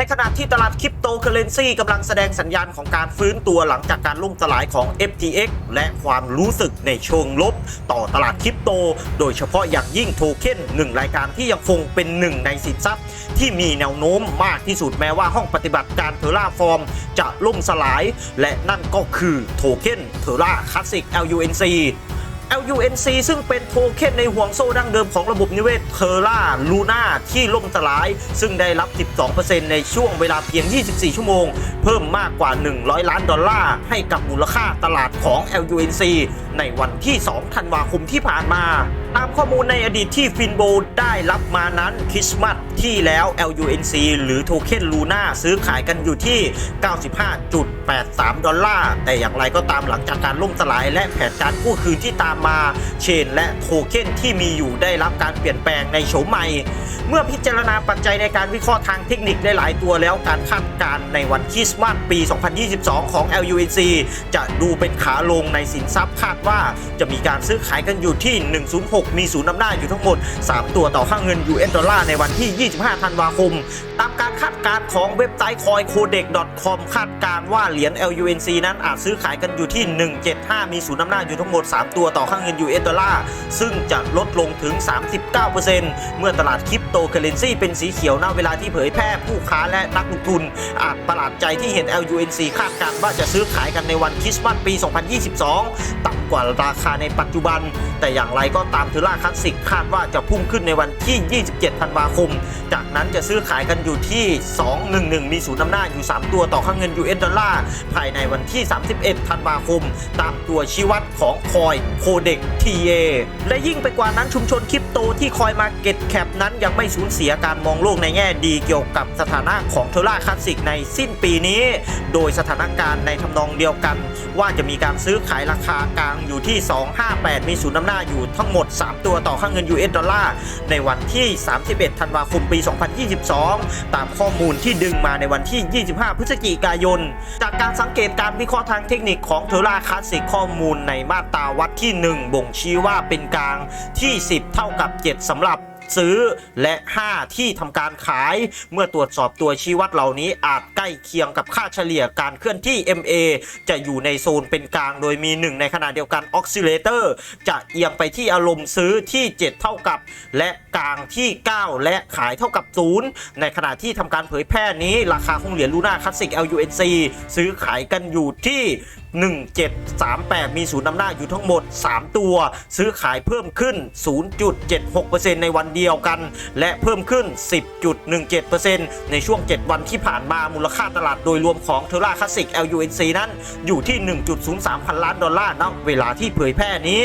ในขณะที่ตลาดคริปโตเคอเรนซีกำลังแสดงสัญญาณของการฟื้นตัวหลังจากการล่มสลายของ FTX และความรู้สึกในเชิงลบ ต่อตลาดคริปโต โดยเฉพาะอย่างยิ่งโทเค็นหนึ่งรายการที่ยังคงเป็นหนึ่งในสินทรัพย์ ที่มีแนวโน้มมากที่สุดแม้ว่าห้องปฏิบัติการเทอร่าฟอร์ม จะล่มสลาย และนั่นก็คือโทเค็นเทอร่าคลาสสิก LUNC LUNC ซึ่งเป็นโทเค็นในห่วงโซ่ดั้งเดิมของระบบนิเวศเทอร่าลูน่าที่ล่มสลาย ซึ่งได้รับ 12%ในช่วงเวลาเพียง 24 ชั่วโมง เพิ่มมากกว่า 100 ล้านดอลลาร์ ให้กับมูลค่าตลาดของ LUNC ในวันที่ 2 ธันวาคมที่ผ่านมา ตามข้อมูลในอดีตที่ฟินโบได้รับมานั้นคริสต์มาสที่แล้ว LUNC หรือโทเค็นลูน่าซื้อขายกันอยู่ที่ 95.83 ดอลลาร์ แต่อย่างไรก็ตามหลังจากการล่มสลายและแผนการกู้คืนที่ตามมา เชนและโทเค็นที่มีอยู่ได้รับการเปลี่ยนแปลงในโฉมใหม่ เมื่อพิจารณาปัจจัยในการวิเคราะห์ทางเทคนิคได้หลายตัวแล้วการคาดการณ์ในวันคริสต์มาสปี 2022 ของ LUNC จะดูเป็นขาลงในสินทรัพย์คาดว่าจะมีการซื้อขายกันอยู่ที่ 106มีศูนย์อำหน้าอยู่ทั้งหมด 3 ตัวต่อค่าเงิน US ดอลลาร์ในวันที่ 25 ธันวาคม ตามการคาดการณ์ของเว็บไซต์ coincodex.com คาดการณ์ว่าเหรียญ LUNC นั้นอาจซื้อขายกันอยู่ที่ 175 มีศูนย์อำหน้าอยู่ทั้งหมด 3 ตัวต่อค่าเงิน US ดอลลาร์ซึ่งจะลดลงถึง 39%เมื่อตลาดคริปโตเคอเรนซีเป็นสีเขียวณเวลาที่เผยแพร่ผู้ค้าและนักลงทุน อาจประหลาดใจที่เห็น LUNC คาดการณ์ว่าจะซื้อขายกันในวันคริสต์มาสปี 2022ต่ำ กว่าราคาในปัจจุบัน แต่อย่างไรก็ตามเทอร่าคลาสสิกคาดว่าจะพุ่งขึ้นในวันที่ 27 ธันวาคม จากนั้นจะซื้อขายกันอยู่ที่ 211 มีศูนย์อำนาจอยู่ 3 ตัวต่อค่าเงิน US ดอลลาร์ภายในวันที่ 31 ธันวาคม ตามตัวชี้วัดของคอยโคเด็ก TA และยิ่งไปกว่านั้นชุมชนคริปโตที่คอยมาเก็ตแคปนั้นยังไม่สูญเสียการมองโลกในแง่ดีเกี่ยวกับสถานะของเทอร่าคลาสสิกในสิ้นปีนี้ โดยสถานการณ์ในทำนองเดียวกัน ว่าจะมีการซื้อขายราคากลางอยู่ที่ 258 มีศูนย์นำหน้าอยู่ทั้งหมด 3 ตัวต่อค่าเงิน US ดอลลาร์ในวันที่ 31 ธันวาคมปี 2022 ตามข้อมูลที่ดึงมาในวันที่ 25 พฤศจิกายน จากการสังเกตการวิเคราะห์ทางเทคนิคของเทอร่าคลาสสิกข้อมูลในมาตราวัดที่ 1 บ่งชี้ว่าเป็นกลางที่ 10 เท่ากับ 7สำหรับ ซื้อ และ 5 ที่ทำการขาย เมื่อตรวจสอบตัวชี้วัดเหล่านี้อาจใกล้เคียงกับค่าเฉลี่ยการเคลื่อนที่ MA จะอยู่ในโซนเป็นกลางโดยมี 1 ในขณะเดียวกันออกซิเลเตอร์จะเอียงไปที่อารมณ์ซื้อที่ 7 เท่ากับ และกลางที่ 9 และขายเท่ากับ 0 ในขณะที่ทำการเผยแพร่นี้ราคาของเหรียญลูน่าคลาสสิก LUNC ซื้อขายกันอยู่ที่1738 มีศูนย์นำหน้าอยู่ทั้งหมด 3 ตัว ซื้อขายเพิ่มขึ้น 0.76%ในวันเดียวกัน และเพิ่มขึ้น 10.17%ในช่วง 7 วันที่ผ่านมามูลค่าตลาดโดยรวมของเทอร่าคลาสสิก LUNC นั้นอยู่ที่ 1.03 พันล้านดอลลาร์ณเวลาที่เผยแพร่นี้